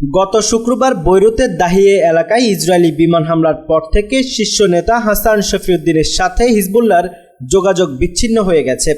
গত শুক্রবার বৈরুতের দাহিয়ে এলাকায় ইসরায়েলি বিমান হামলার পর থেকে শীর্ষ নেতা হাসান শফিউদ্দিনের সাথে হিজবুল্লার যোগাযোগ বিচ্ছিন্ন হয়ে গেছে।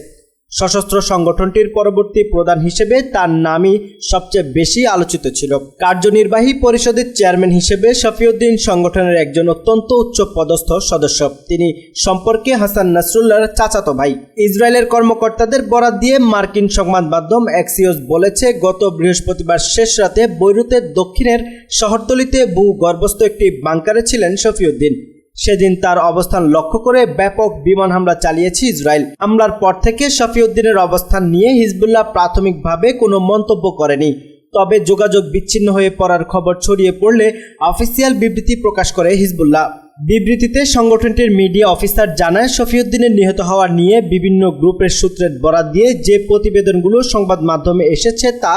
সশস্ত্র সংগঠনটির পরবর্তী প্রধান হিসেবে তার নামই সবচেয়ে বেশি আলোচিত ছিল। কার্যনির্বাহী পরিষদের চেয়ারম্যান হিসেবে শফিউদ্দিন সংগঠনের একজন অত্যন্ত উচ্চ পদস্থ সদস্য। তিনি সম্পর্কে হাসান নাসরুল্লাহর চাচাতো ভাই। ইসরায়েলের কর্মকর্তাদের বরাত দিয়ে মার্কিন সংবাদ মাধ্যম এক্সিওস বলেছে, গত বৃহস্পতিবার শেষ রাতে বৈরুতের দক্ষিণের শহরতলিতে ভূগর্ভস্থ একটি বাংকারে ছিলেন শফিউদ্দিন। সেদিন তার অবস্থান লক্ষ্য করে ব্যাপক বিমান হামলা চালিয়েছে ইসরায়েল। হামলার পর থেকে শফিউদ্দিনের অবস্থান নিয়ে হিজবুল্লাহ প্রাথমিকভাবে কোনো মন্তব্য করেনি। তবে যোগাযোগ বিচ্ছিন্ন হয়ে পড়ার খবর ছড়িয়ে পড়লে অফিসিয়াল বিবৃতি প্রকাশ করে হিজবুল্লাহ। বিবৃতিতে সংগঠনটির মিডিয়া অফিসার জানায়, শফিউদ্দিনের নিহত হওয়া নিয়ে বিভিন্ন গ্রুপের সূত্রের বরাত দিয়ে যে প্রতিবেদনগুলো সংবাদ মাধ্যমে এসেছে তা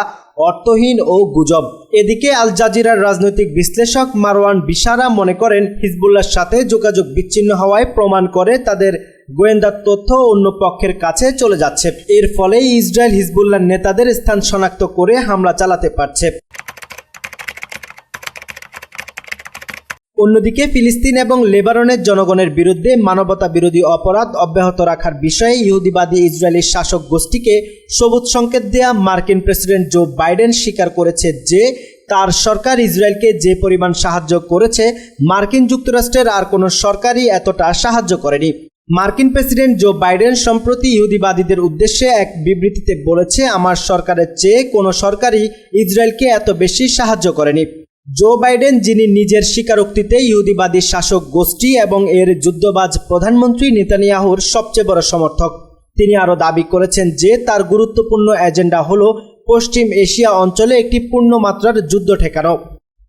অর্থহীন ও গুজব। এদিকে আল জাজিরার রাজনৈতিক বিশ্লেষক মারওয়ান বিশারা মনে করেন হিজবুল্লার সাথে যোগাযোগ বিচ্ছিন্ন হওয়ায় প্রমাণ করে তাদের গোয়েন্দার তথ্য অন্য পক্ষের কাছে চলে যাচ্ছে। এর ফলে ইসরায়েল হিজবুল্লার নেতাদের স্থান শনাক্ত করে হামলা চালাতে পারছে। অন্যদিকে ফিলিস্তিন এবং লেবাননের জনগণের বিরুদ্ধে মানবতা বিরোধী অপরাধ অব্যাহত রাখার বিষয়ে ইহুদিবাদী ইসরায়েলি শাসক গোষ্ঠীকে সবুজ সংকেত দেয়া মার্কিন প্রেসিডেন্ট জো বাইডেন স্বীকার করেছে যে তার সরকার ইসরায়েলকে যে পরিমাণ সাহায্য করেছে, মার্কিন যুক্তরাষ্ট্রের আর কোনো সরকারই এতটা সাহায্য করেনি। মার্কিন প্রেসিডেন্ট জো বাইডেন সম্প্রতি ইহুদিবাদীদের উদ্দেশ্যে এক বিবৃতিতে বলেছে, আমার সরকারের চেয়ে কোনো সরকারই ইসরায়েলকে এত বেশি সাহায্য করেনি। জো বাইডেন যিনি নিজের স্বীকারোক্তিতে ইহুদিবাদী শাসক গোষ্ঠী এবং এর যুদ্ধবাজ প্রধানমন্ত্রী নেতানিয়াহুর সবচেয়ে বড় সমর্থক, তিনি আরও দাবি করেছেন যে তার গুরুত্বপূর্ণ এজেন্ডা হল পশ্চিম এশিয়া অঞ্চলে একটি পূর্ণমাত্রার যুদ্ধ ঠেকানো।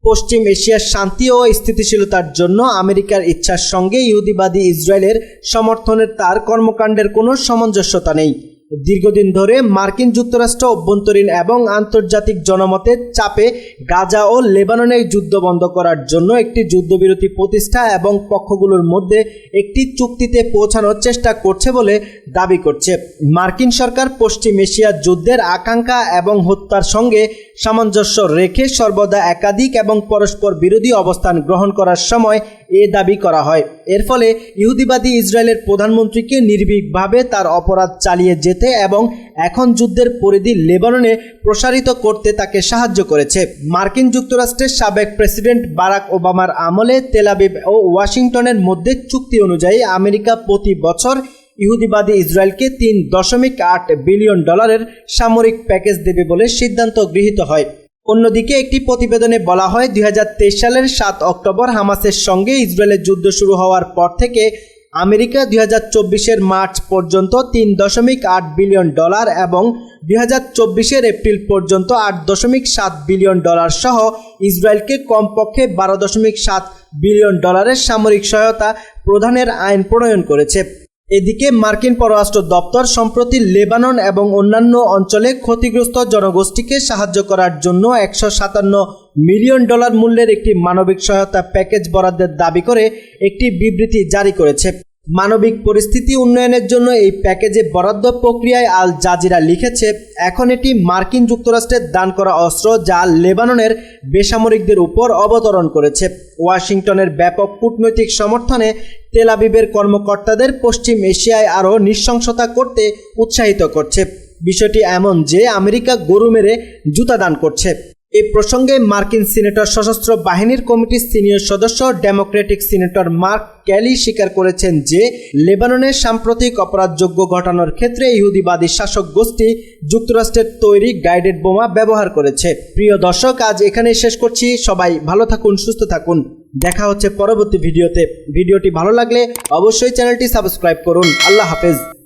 পশ্চিম এশিয়ার শান্তি ও স্থিতিশীলতার জন্য আমেরিকার ইচ্ছার সঙ্গে ইহুদিবাদী ইসরায়েলের সমর্থনের তার কর্মকাণ্ডের কোনো সামঞ্জস্যতা নেই। দীর্ঘদিন ধরে মার্কিন যুক্তরাষ্ট্র অভ্যন্তরীণ এবং আন্তর্জাতিক জনমতের চাপে গাজা ও লেবাননে যুদ্ধ বন্ধ করার জন্য একটি যুদ্ধবিরতি প্রতিষ্ঠা এবং পক্ষগুলোর মধ্যে একটি চুক্তিতে পৌঁছানোর চেষ্টা করছে বলে দাবি করছে। মার্কিন সরকার পশ্চিম এশিয়ার যুদ্ধের আকাঙ্ক্ষা এবং হত্যার সঙ্গে সামঞ্জস্য রেখে সর্বদা একাধিক এবং পরস্পর বিরোধী অবস্থান গ্রহণ করার সময় এ দাবি করা হয়। এর ফলে ইহুদিবাদী ইসরায়েলের প্রধানমন্ত্রীকে নির্ভীকভাবে তার অপরাধ চালিয়ে যেতে এবং এখন যুদ্ধের পরিধি লেবাননে প্রসারিত করতে তাকে সাহায্য করেছে। মার্কিন যুক্তরাষ্ট্রের সাবেক প্রেসিডেন্ট বারাক ওবামার আমলে তেলাবিব ও ওয়াশিংটনের মধ্যে চুক্তি অনুযায়ী আমেরিকা প্রতি বছর ইহুদিবাদী ইসরায়েলকে তিন দশমিক আট বিলিয়ন ডলারের সামরিক প্যাকেজ দেবে বলে সিদ্ধান্ত গৃহীত হয়। অন্যদিকে একটি প্রতিবেদনে বলা হয় দুই হাজার তেইশ সালের সাত অক্টোবর হামাসের সঙ্গে ইসরায়েলের যুদ্ধ শুরু হওয়ার পর থেকে আমেরিকা দুই হাজার চব্বিশের মার্চ পর্যন্ত তিন দশমিক আট বিলিয়ন ডলার এবং দুই হাজার চব্বিশের এপ্রিল পর্যন্ত আট দশমিক সাত বিলিয়ন ডলার সহ ইসরায়েলকে কমপক্ষে বারো দশমিক সাত বিলিয়ন ডলারের সামরিক সহায়তা প্রদানের আইন প্রণয়ন করেছে। এদিকে মার্কিন পররাষ্ট্র দপ্তর সম্প্রতি লেবানন এবং অন্যান্য অঞ্চলে ক্ষতিগ্রস্ত জনগোষ্ঠীকে সাহায্য করার জন্য একশো সাতান্ন মিলিয়ন ডলার মূল্যের একটি মানবিক সহায়তা প্যাকেজ বরাদ্দের দাবি করে একটি বিবৃতি জারি করেছে। মানবিক পরিস্থিতি উন্নয়নের জন্য এই প্যাকেজে বরাদ্দ প্রক্রিয়ায় আল জাজিরা লিখেছে, এখন এটি মার্কিন যুক্তরাষ্ট্রের দান করা অস্ত্র যা লেবাননের বেসামরিকদের উপর অবতরণ করেছে। ওয়াশিংটনের ব্যাপক কূটনৈতিক সমর্থনে তেলাবিবের কর্মকর্তাদের পশ্চিম এশিয়ায় আরও নৃশংসতা করতে উৎসাহিত করছে। বিষয়টি এমন যে আমেরিকা গরু মেরে জুতা দান করছে। এ প্রসঙ্গে মার্কিন সিনেটর সশস্ত্র বাহিনীর কমিটির সিনিয়র সদস্য ডেমোক্রেটিক সিনেটর মার্ক ক্যালি স্বীকার করেছেন যে লেবাননের সাম্প্রতিক অপরাধযোগ্য ঘটানোর ক্ষেত্রে ইহুদিবাদী শাসক গোষ্ঠী যুক্তরাষ্ট্রের তৈরি গাইডেড বোমা ব্যবহার করেছে। প্রিয় দর্শক, আজ এখানে শেষ করছি। সবাই ভালো থাকুন, সুস্থ থাকুন। দেখা হচ্ছে পরবর্তী ভিডিওতে। ভিডিওটি ভালো লাগলে অবশ্যই চ্যানেলটি সাবস্ক্রাইব করুন। আল্লাহ হাফেজ।